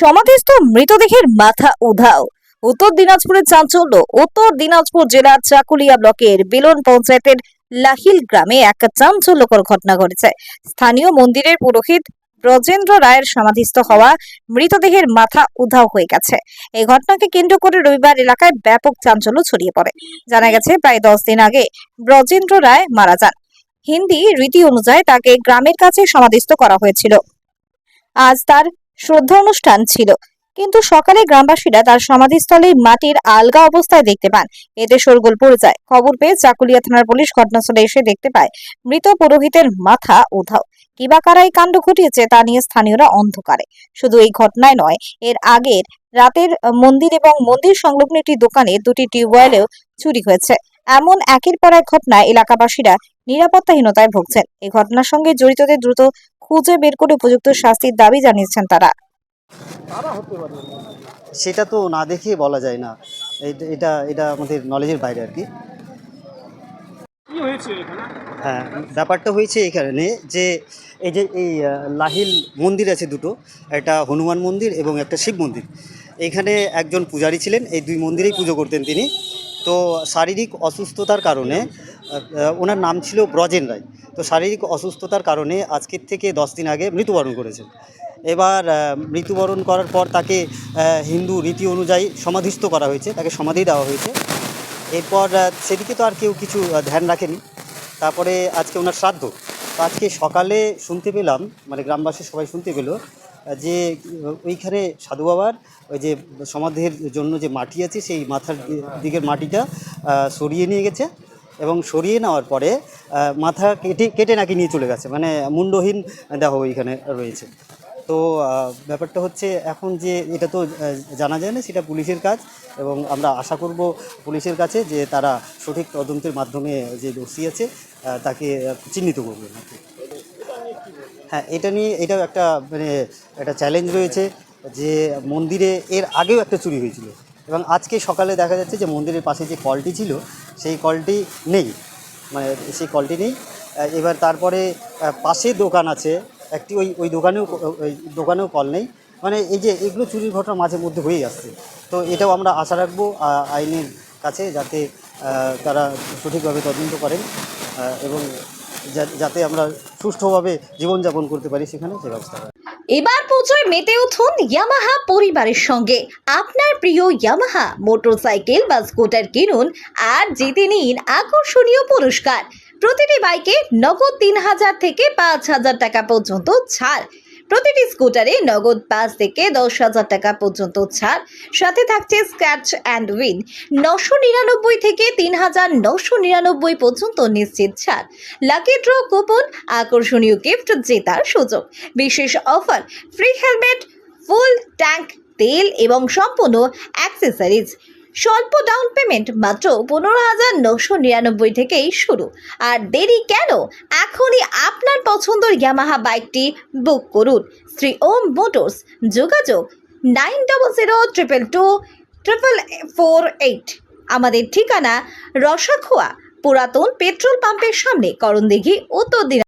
সমাধিস্থ মৃতদেহের মাথা উধাও। উত্তর দিনাজপুরের চাঞ্চল্য, উত্তর দিনাজপুর জেলার চাকুলিয়া ব্লকের বেলন পঞ্চায়েতের লাহিল গ্রামে এক চাঞ্চল্যকর ঘটনা ঘটেছে। স্থানীয় মন্দিরের পুরোহিত ব্রজেন্দ্র রায়ের সমাধিস্থ হওয়া মৃতদেহের মাথা উধাও হয়ে গেছে। এই ঘটনাকে কেন্দ্র করে রবিবার এলাকায় ব্যাপক চাঞ্চল্য ছড়িয়ে পড়ে। জানা গেছে, প্রায় দশ দিন আগে ব্রজেন্দ্র রায় মারা যান। হিন্দি রীতি অনুযায়ী তাকে গ্রামের কাছে সমাধিস্থ করা হয়েছিল। আজ তার শ্রদ্ধা অনুষ্ঠান ছিল। কিন্তু সকালে গ্রামবাসীরা তার সমাধিস্থলে মাটির আলগা অবস্থায় দেখতে পান। এতে শোরগোল পড়ে যায়। খবর পেয়ে চাকুলিয়া থানার পুলিশ ঘটনাস্থলে এসে দেখতে পায়, মৃত পুরোহিতের মাথা উধাও। কিবা কারা এই কাণ্ড ঘটিয়েছে তা নিয়ে স্থানীয়রা অন্ধকারে। শুধু এই ঘটনায় নয়, এর আগের রাতের মন্দির এবং মন্দির সংলগ্ন একটি দোকানে দুটি টিউবওয়েলেও চুরি হয়েছে। এমন একের পর এক ঘটনায় এলাকাবাসীরা নিরাপত্তাহীনতায় ভুগছেন। এই ঘটনার সঙ্গে জড়িতদের দ্রুত খুঁজে বের করে উপযুক্ত শাস্তির দাবি জানিয়েছেন তারা। সেটা তো না দেখে বলা যায় না। এটা এটা আমাদের নলেজের বাইরে আর কি। হ্যাঁ ব্যাপারটা হয়েছে এখানে যে এই যে এই লাহিল মন্দির আছে দুটো, একটা হনুমান মন্দির এবং একটা শিব মন্দির। এখানে একজন পূজারী ছিলেন, এই দুই মন্দিরেই পুজো করতেন তিনি। তো শারীরিক অসুস্থতার কারণে ওনার নাম ছিল ব্রজেন রায়। তো শারীরিক অসুস্থতার কারণে আজকের থেকে দশ দিন আগে মৃত্যুবরণ করেছেন। এবার মৃত্যুবরণ করার পর তাকে হিন্দু রীতি অনুযায়ী সমাধিস্থ করা হয়েছে, তাকে সমাধি দেওয়া হয়েছে। এরপর সেদিকে তো আর কেউ কিছু ধ্যান রাখেনি। তারপরে আজকে ওনার শ্রাদ্ধ। আজকে সকালে শুনতে পেলাম মানে গ্রামবাসী সবাই শুনতে পেল, যে, ওইখানে সাধু বাবার ওই যে সমাধির জন্য যে মাটি আছে, সেই মাথার দিকের মাটিটা সরিয়ে নিয়ে গেছে। এবং সরিয়ে নেওয়ার পরে মাথা কেটে কেটে নাকি নিয়ে চলে গেছে। মানে মুন্ডহীন দেহ ওইখানে রয়েছে। তো ব্যাপারটা হচ্ছে এখন যে এটা তো জানা যায় না, সেটা পুলিশের কাজ এবং আমরা আশা করব পুলিশের কাছে যে তারা সঠিক তদন্তের মাধ্যমে যে দোষী আছে তাকে চিহ্নিত করবে হ্যাঁ এটা নিয়ে এটাও একটা মানে একটা চ্যালেঞ্জ রয়েছে যে মন্দিরে এর আগেও একটা চুরি হয়েছিল। এবং আজকে সকালে দেখা যাচ্ছে যে মন্দিরের পাশে যে কলটি ছিল, সেই কলটি নেই। মানে সেই কলটি নেই। এবার তারপরে পাশে দোকান আছে। একটি ওই ওই দোকানেও ওই দোকানেও কল নেই। মানে এই যে এগুলো চুরির ঘটনা মাঝে মধ্যে হয়েই আসছে। তো এটাও আমরা আশা রাখব আইনের কাছে যাতে তারা সঠিকভাবে তদন্ত করেন এবং যাতে আমরা সুষ্ঠুভাবে জীবনযাপন করতে পারি সেখানে সে ব্যবস্থা এবার পুজোয় মেতে উঠুন ইয়ামাহা পরিবারের সঙ্গে। আপনার প্রিয় ইয়ামাহা মোটরসাইকেল বা স্কুটার কিনুন আর জিতে নিন আকর্ষণীয় পুরস্কার। প্রতিটি বাইকে নগদ তিন হাজার থেকে পাঁচ হাজার টাকা পর্যন্ত ছাড়। প্রতিটি স্কুটারে নগদ পাঁচ থেকে দশ হাজার টাকা পর্যন্ত ছাড়। সাথে থাকছে স্ক্র্যাচ অ্যান্ড উইন নশো নিরানব্বই থেকে তিন হাজার নশো নিরানব্বই পর্যন্ত নিশ্চিত ছাড়। লাকি ড্র কুপন আকর্ষণীয় গিফট জেতার সুযোগ। বিশেষ offer free helmet full tank তেল এবং সম্পূর্ণ অ্যাক্সেসরিজ স্বল্প ডাউন পেমেন্ট মাত্র পনেরো হাজার নশো নিরানব্বই থেকেই শুরু। আর দেরি কেন? এখনই আপনার পছন্দের ইয়ামাহা বাইকটি বুক করুন। শ্রী ওম মোটরস, যোগাযোগ nine double zero triple two triple four eight আমাদের ঠিকানা রসাখোয়া, পুরাতন পেট্রোল পাম্পের সামনে, করণদিঘি, উত্তর